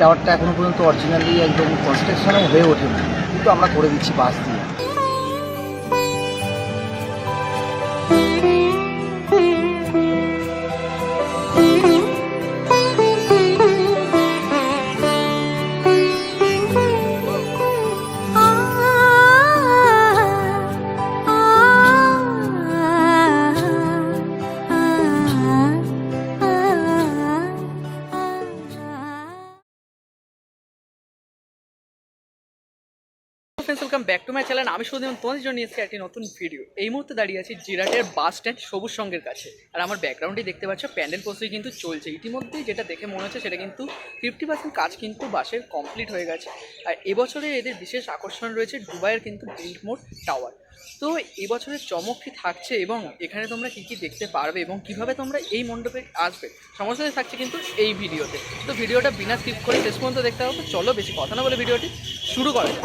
টাওয়ারটা এখনও পর্যন্ত অরিজিনালি একদম কনস্ট্রাকশনও হয়ে ওঠেনি। কিন্তু আমরা করে দিচ্ছি বাস দিয়ে। Friends welcome back to my channel আমি শুধু তোমাদের জন্য নিয়ে এসেছি একটি নতুন ভিডিও এই মুহূর্তে দাঁড়িয়ে আছি জিরাটের বাস স্ট্যান্ড সবুজ সঙ্গের কাছে। আর আমার ব্যাকগ্রাউন্ডে দেখতে পাচ্ছ, প্যান্ডেল প্রস্তুতি কিন্তু চলছে। ইতিমধ্যেই যেটা দেখে মনে হচ্ছে, সেটা কিন্তু ফিফটি পার্সেন্ট কাজ কিন্তু বাসের কমপ্লিট হয়ে গেছে। আর এবছরে এদের বিশেষ আকর্ষণ রয়েছে দুবাইয়ের কিন্তু বিল্ডমোর টাওয়ার তো এবছরের চমক কি থাকছে এবং এখানে তোমরা কী কী দেখতে পারবে এবং কীভাবে তোমরা এই মণ্ডপে আসবে সমস্ত থাকছে কিন্তু এই ভিডিওতে। তো ভিডিওটা বিনা স্কিপ করে শেষ পর্যন্ত দেখতে হবে চলো বেশি কথা না বলে ভিডিওটি শুরু করা যাক।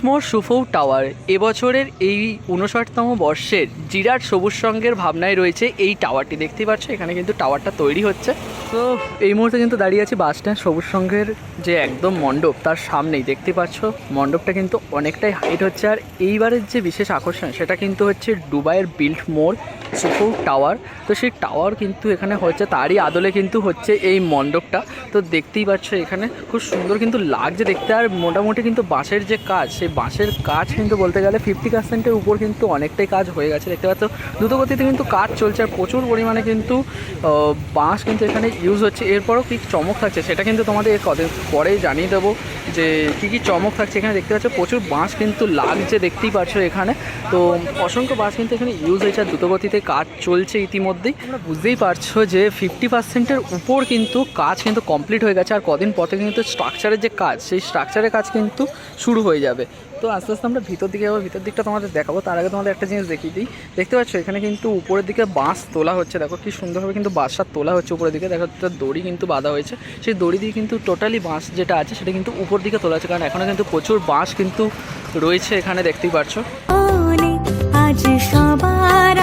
দুবাইয়ের সুফৌ টাওয়ার। এবছরের এই উনষাটতম বর্ষের জিরাট সবুজ সঙ্গের ভাবনায় রয়েছে এই টাওয়ারটি। দেখতেই পাচ্ছ, এখানে কিন্তু টাওয়ারটা তৈরি হচ্ছে। তো এই মুহূর্তে কিন্তু দাঁড়িয়ে আছি বাস স্ট্যান্ড, সবুজ সঙ্গের যে একদম মণ্ডপ তার সামনেই। দেখতে পাচ্ছ, মণ্ডপটা কিন্তু অনেকটাই হাইট হচ্ছে। আর এইবারের যে বিশেষ আকর্ষণ, সেটা কিন্তু হচ্ছে দুবাইয়ের বিল্ড মোর সুফৌ টাওয়ার। তো সেই টাওয়ার কিন্তু এখানে হচ্ছে, তারই আদলে কিন্তু হচ্ছে এই মণ্ডপটা। তো দেখতেই পাচ্ছ, এখানে খুব সুন্দর কিন্তু লাগছে দেখতে। আর মোটামুটি কিন্তু বাঁশের যে কাজ সেই বাঁশের কাজ কিন্তু বলতে গেলে ফিফটি পার্সেন্টের উপর কিন্তু অনেকটাই কাজ হয়ে গেছে। দেখতে পাচ্ছ দ্রুতগতিতে কিন্তু কাজ চলছে আর প্রচুর পরিমাণে কিন্তু বাঁশ কিন্তু এখানে ইউজ হচ্ছে। এরপরও কী চমক থাকছে সেটা কিন্তু তোমাদের কদিন পরেই জানিয়ে দেবো যে কী কী চমক থাকছে এখানে। দেখতে পাচ্ছ, প্রচুর বাঁশ কিন্তু লাগছে, দেখতেই পাচ্ছ এখানে। তো অসংখ্য বাঁশ কিন্তু এখানে ইউজ হয়েছে আর দ্রুতগতিতে কাজ চলছে ইতিমধ্যেই। তোমরা বুঝতেই পারছ যে ফিফটি পার্সেন্টের উপর কিন্তু কাজ কিন্তু কমপ্লিট হয়ে গেছে। আর কদিন পর থেকে কিন্তু স্ট্রাকচারের যে কাজ, সেই স্ট্রাকচারের কাজ কিন্তু শুরু হয়ে যাবে। তো আস্তে আস্তে আমরা ভিতর দিকে যাব, ভিতর দিকটা তোমাদের দেখাবো। তার আগে তোমাদের একটা জিনিস দেখিয়ে দিই। দেখতে পাচ্ছ, এখানে কিন্তু উপরের দিকে বাঁশ তোলা হচ্ছে। দেখো কি সুন্দরভাবে কিন্তু বাঁশটা তোলা হচ্ছে উপরের দিকে। দেখো, একটা দড়ি কিন্তু বাঁধা হয়েছে। সেই দড়ি দিয়ে কিন্তু টোটালি বাঁশ যেটা আছে, সেটা কিন্তু উপর দিকে তোলা হচ্ছে। কারণ এখনও কিন্তু প্রচুর বাঁশ কিন্তু রয়েছে এখানে, দেখতেই পাচ্ছ। সবার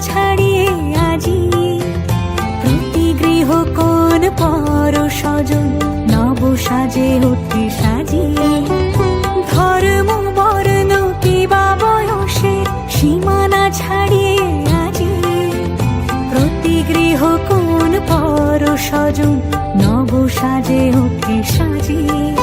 ছাড়িয়ে আজি প্রতি গৃহ কোন পর নব সাজে উঠে সাজিয়ে। ধর্ম, বর্ণ, কিবা বয়সের সীমানা ছাড়িয়ে আজি প্রতি গৃহ কোন পর স্বজন নব সাজে উঠে সাজিয়ে।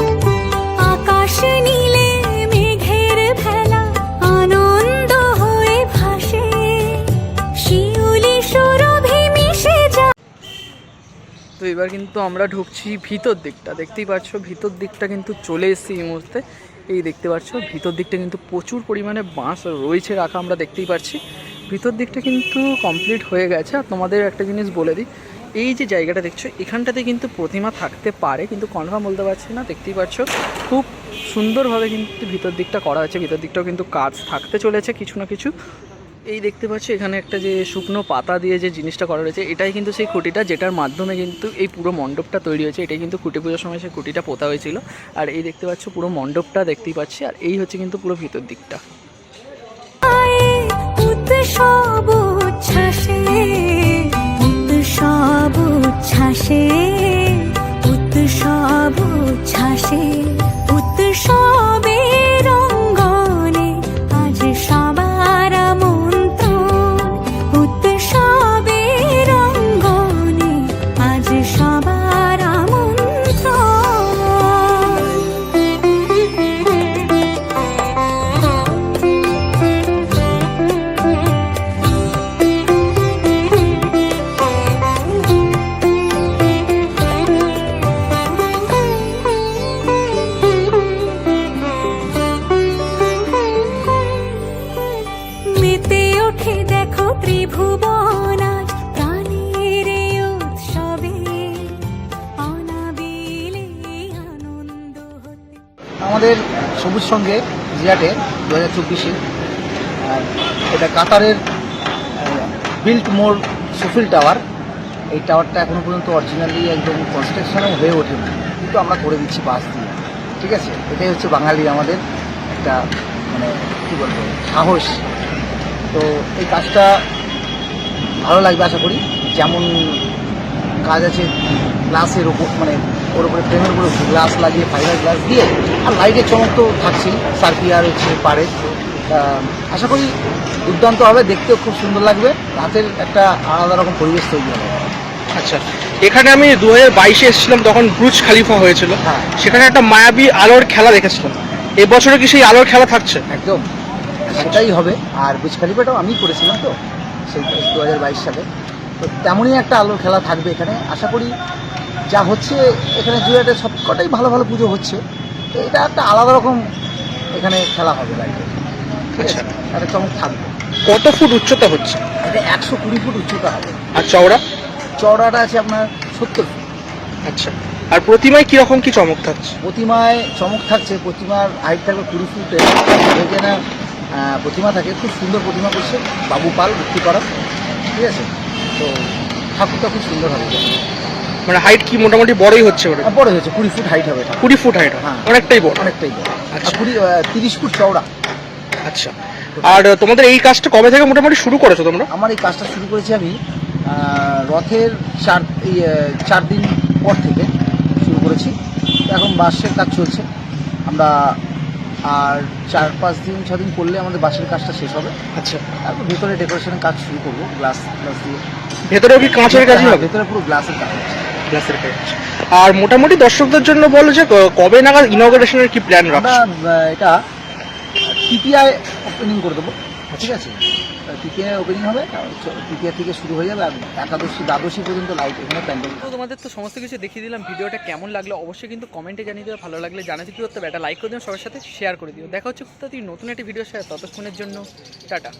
এবার কিন্তু আমরা ঢুকছি ভিতর দিকটা। দেখতেই পাচ্ছ, ভিতর দিকটা কিন্তু চলে এসেছি এই মুহূর্তে। এই দেখতে পাচ্ছ, ভিতর দিকটা কিন্তু প্রচুর পরিমাণে বাঁশ রয়েছে রাখা আমরা দেখতেই পাচ্ছি। ভিতর দিকটা কিন্তু কমপ্লিট হয়ে গেছে। আর তোমাদের একটা জিনিস বলে দিই, এই যে জায়গাটা দেখছ, এখানটাতে কিন্তু প্রতিমা থাকতে পারে, কিন্তু কনফার্ম বলতে পারছি না। দেখতেই পাচ্ছ, খুব সুন্দরভাবে কিন্তু ভিতর দিকটা করা হয়েছে। ভিতর দিকটাও কিন্তু কাজ থাকতে চলেছে কিছু না কিছু। এই দেখতে পাচ্ছ এখানে একটা যে শুকনো পাতা দিয়ে যে জিনিসটা করা রয়েছে, এটাই কিন্তু সেই খুঁটিটা যেটার মাধ্যমে কিন্তু এই পুরো মণ্ডপটা তৈরি হয়েছে। এটাই কিন্তু খুঁটি পুজোর সময় সেই খুঁটিটা পোতা হয়েছিল। আর এই দেখতে পাচ্ছ পুরো মণ্ডপটা দেখতেই পাচ্ছি, আর এই হচ্ছে কিন্তু পুরো ভিতর দিকটা। উৎসব সবুজ সঙ্গে জিরাটে দু হাজার চব্বিশে এটা কাতারের বিল্ট মোর সুফিল টাওয়ার। এই টাওয়ারটা এখনও পর্যন্ত অরিজিনালি একদম কনস্ট্রাকশনও হয়ে ওঠেনি। কিন্তু আমরা করে দিচ্ছি বাস দিয়ে। ঠিক আছে? এটাই হচ্ছে বাঙালি আমাদের একটা মানে কী বলব, সাহস। তো এই কাজটা ভালো লাগবে আশা করি। যেমন কাজ আছে গ্লাসের ওপর মানে ওর উপরে ফ্রেমের উপরে গ্লাস লাগিয়ে ফাইবার গ্লাস দিয়ে আর লাইটের চমক তো থাকছেই সার্কিয়ার হচ্ছে পারে। আশা করি দুর্দান্ত হবে দেখতেও খুব সুন্দর লাগবে রাতের একটা আলাদা রকম পরিবেশ তৈরি হবে। আচ্ছা এখানে আমি দু হাজার বাইশে এসেছিলাম তখন ব্রুজ খালিফা হয়েছিল হ্যাঁ। সেখানে একটা মায়াবী আলোর খেলা দেখেছিলাম। এবছরও কি সেই আলোর খেলা থাকছে? একদম সেটাই হবে আর বুজ খালিফাটাও আমি করেছিলাম তো সেই দু হাজার বাইশ সালে। তেমনই একটা আলোর খেলা থাকবে এখানে। আশা করি যা হচ্ছে এখানে জুয়াটে সব কটাই ভালো ভালো পুজো হচ্ছে। তো এটা একটা আলাদা রকম এখানে খেলা হবে লাইটে ঠিক আছে? একটা চমক থাকবে। কত ফুট উচ্চতা হচ্ছে? এটা একশো কুড়ি ফুট উচ্চতা হবে। আর চওড়া? চওড়াটা আছে আপনার সত্তর ফুট। আচ্ছা। আর প্রতিমায় কীরকম কি চমক থাকছে? প্রতিমায় চমক থাকছে প্রতিমার হাইট থাকবে কুড়ি ফুটে। যেখানে প্রতিমা থাকে খুব সুন্দর প্রতিমা করছে। বাবু পাল ভর্তি করা ঠিক আছে? তো ঠাকুরটা খুব সুন্দর হবে। মানে হাইট কি মোটামুটি বড়ই হচ্ছে ওটা? বড় হয়েছে কুড়ি ফুট হাইট হবে কুড়ি ফুট হাইট হ্যাঁ। অনেকটাই বড়। অনেকটাই বড়। আচ্ছা। কুড়ি তিরিশ ফুট চওড়া। আচ্ছা। আর তোমাদের এই কাজটা কবে থেকে মোটামুটি শুরু করেছ তোমরা? আমার এই কাজটা শুরু করেছি আমি রথের চার চার দিন পর থেকে শুরু করেছি। এখন বাঁশের কাজ চলছে। আমরা আর চার পাঁচ দিন ছ দিন করলে আমাদের বাসের কাজটা শেষ হবে। আচ্ছা। তারপর ভেতরে ডেকোরেশনের কাজ শুরু করব গ্লাস গ্লাস দিয়ে। ভেতরেও কি কাঁচের কাজই হবে? ভেতরে পুরো গ্লাসের কাজ গ্লাসের কাজ আর মোটামুটি দর্শকদের জন্য বলো যে কবে নাগাদ ইনগ্রেশনের কি প্ল্যান রাখছো? এটা টিপিআই ওপেনিং করে দেবো ঠিক আছে? টিপিআই ওপেনিং হবে টিপিআই থেকে শুরু হয়ে যাবে আর একাদশী দ্বাদশী পর্যন্ত লাইট এখানে প্যান্ডেল তো তোমাদের তো সমস্ত কিছু দেখিয়ে দিলাম ভিডিওটা কেমন লাগল অবশ্যই কিন্তু কমেন্টে জানিয়ে দিও ভালো লাগলে জানাতে কি করতে হবে একটা লাইক করে দিও সবার সাথে শেয়ার করে দিও। দেখা হচ্ছে কোথাও নতুন একটি ভিডিওর সাথে ততক্ষণের জন্য টাটা।